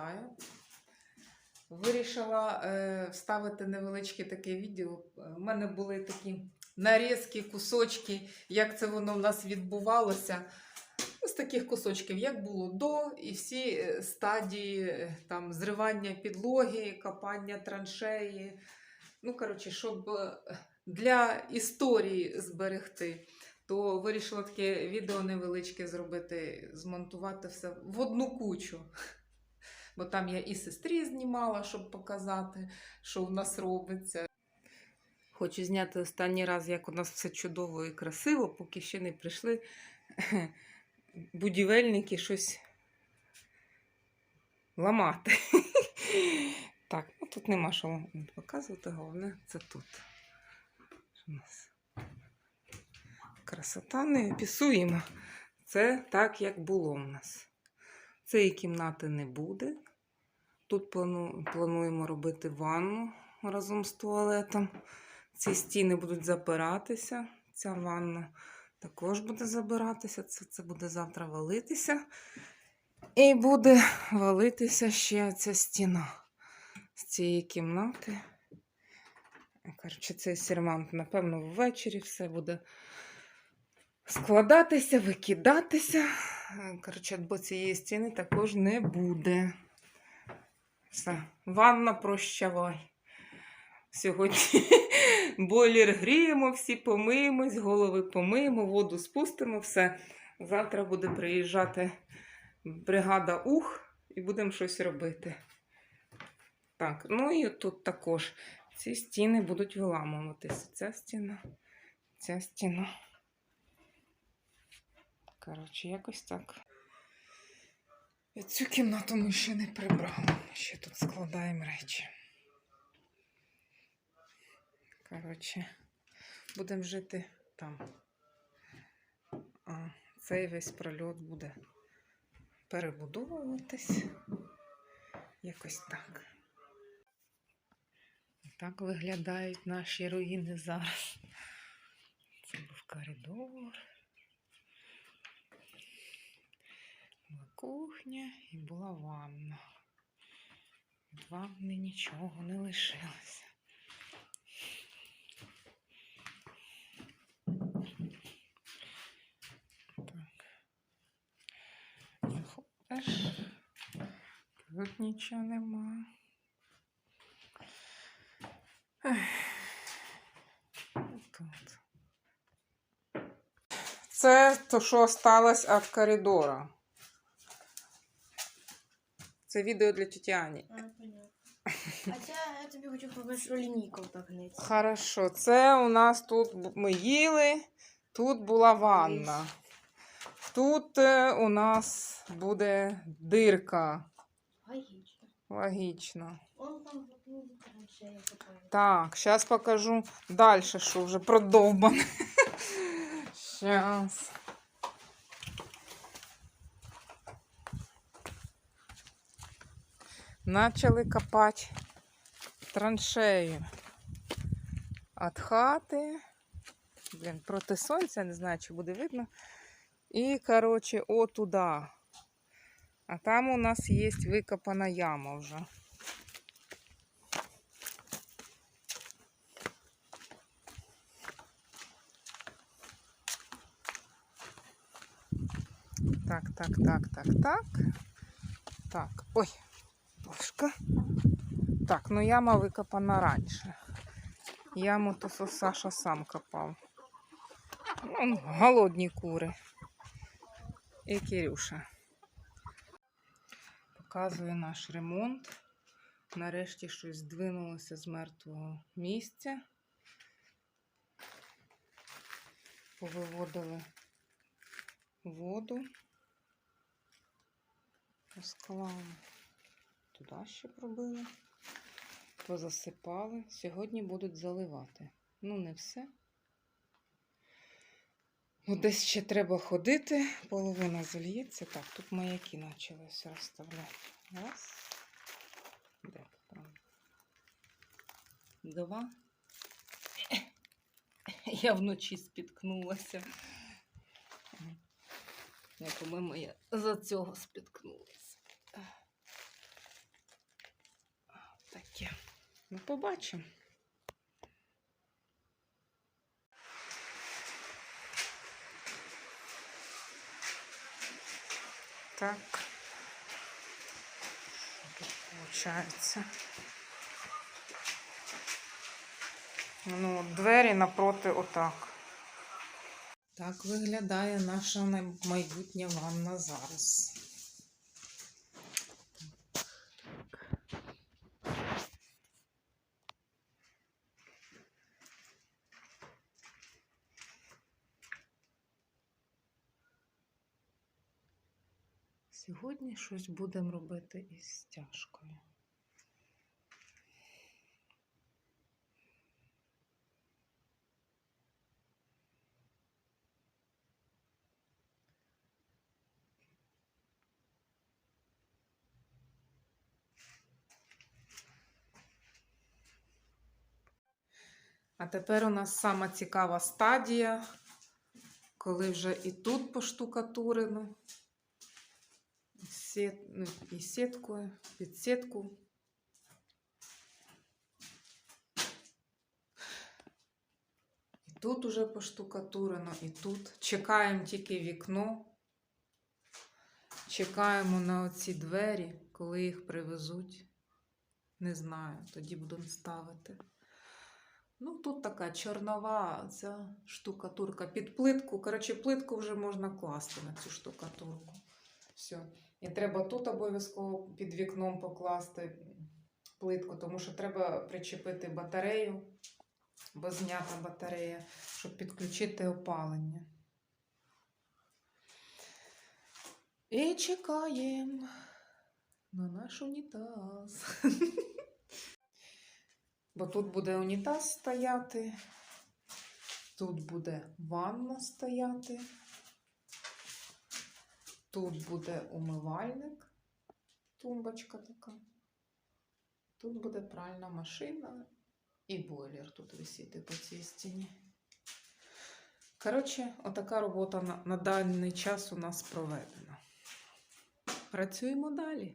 вітаю. Вирішила е, вставити невеличке таке відео. У мене були такі нарізки, кусочки, як це воно в нас відбувалося. З таких кусочків, як було до, і всі е, стадії е, там, зривання підлоги, копання траншеї. Ну, коротше, щоб е, для історії зберегти то вирішила таке відео невеличке зробити, змонтувати все в одну кучу. Бо там я і сестрі знімала, щоб показати, що в нас робиться. Хочу зняти останній раз, як у нас все чудово і красиво, поки ще не прийшли будівельники щось ламати. Так, ну тут нема що показувати, головне це тут. У нас? Красота не описуємо. Це так, як було в нас. Цієї кімнати не буде. Тут плану, плануємо робити ванну разом з туалетом. Ці стіни будуть запиратися. Ця ванна також буде забиратися. Це, це буде завтра валитися. І буде валитися ще ця стіна з цієї кімнати. Коротше, цей сермант, напевно, ввечері все буде складатися, викидатися. Коротше, бо цієї стіни також не буде. Все, ванна прощавай. Сьогодні бойлер гріємо, всі помиємось, голови помиємо, воду спустимо, все. Завтра буде приїжджати бригада ух і будемо щось робити. Так, ну і тут також ці стіни будуть виламуватися. Ця стіна, ця стіна. Коротше, якось так. І цю кімнату ми ще не прибрали. Ще тут складаємо речі. Коротше, будемо жити там. А цей весь прольот буде перебудовуватись. Якось так. Так виглядають наші руїни зараз. Це був коридор. Кухня і була ванна. Від ванни нічого не лишилося. Так. Заходиш. Тут нічого нема. Тут. Це то, що осталось від коридора. Це відео для тіті Ані. А, понятно. А це я тобі хочу показати, що лінійка так гнеться. Хорошо, це у нас тут ми їли, тут була ванна. Тут е, у нас буде дирка. Логічно. Логічно. Он там траншея. Так, зараз покажу далі, що вже продовбане. Зараз. Начали копати траншею. От хати. Блін, проти сонця, не знаю, чи буде видно. І, коротше, отуда. А там у нас є викопана яма вже. Так, так, так, так, так. Так, ой, ложка. Так, ну яма викопана раніше. Яму то Саша сам копав. Ну, голодні кури. І Кирюша. Показує наш ремонт. Нарешті щось здвинулося з мертвого місця. Повиводили воду. Розклали. Туди ще пробили. Позасипали. Сьогодні будуть заливати. Ну, не все. Ну, десь ще треба ходити. Половина зальється. Так, тут маяки почалися розставляти. Раз. Де там? Два. Я вночі спіткнулася. По-моєму, я за цього спіткнулася. таке. Ну, побачимо. Так. Що тут виходить? Ну, двері напроти отак. Так виглядає наша майбутня ванна зараз. Сьогодні щось будемо робити із стяжкою. А тепер у нас сама цікава стадія, коли вже і тут поштукатурено, сет, ну, і сіткою, під сітку. І тут уже поштукатурено, і тут. Чекаємо тільки вікно. Чекаємо на оці двері, коли їх привезуть. Не знаю, тоді будемо ставити. Ну, тут така чорнова ця штукатурка під плитку. Коротше, плитку вже можна класти на цю штукатурку. Все. І треба тут обов'язково під вікном покласти плитку, тому що треба причепити батарею, бо знята батарея, щоб підключити опалення. І чекаємо на наш унітаз. Бо тут буде унітаз стояти, тут буде ванна стояти, тут буде умивальник, тумбочка така. Тут буде пральна машина і бойлер тут висіти по цій стіні. Коротше, отака робота на, на даний час у нас проведена. Працюємо далі.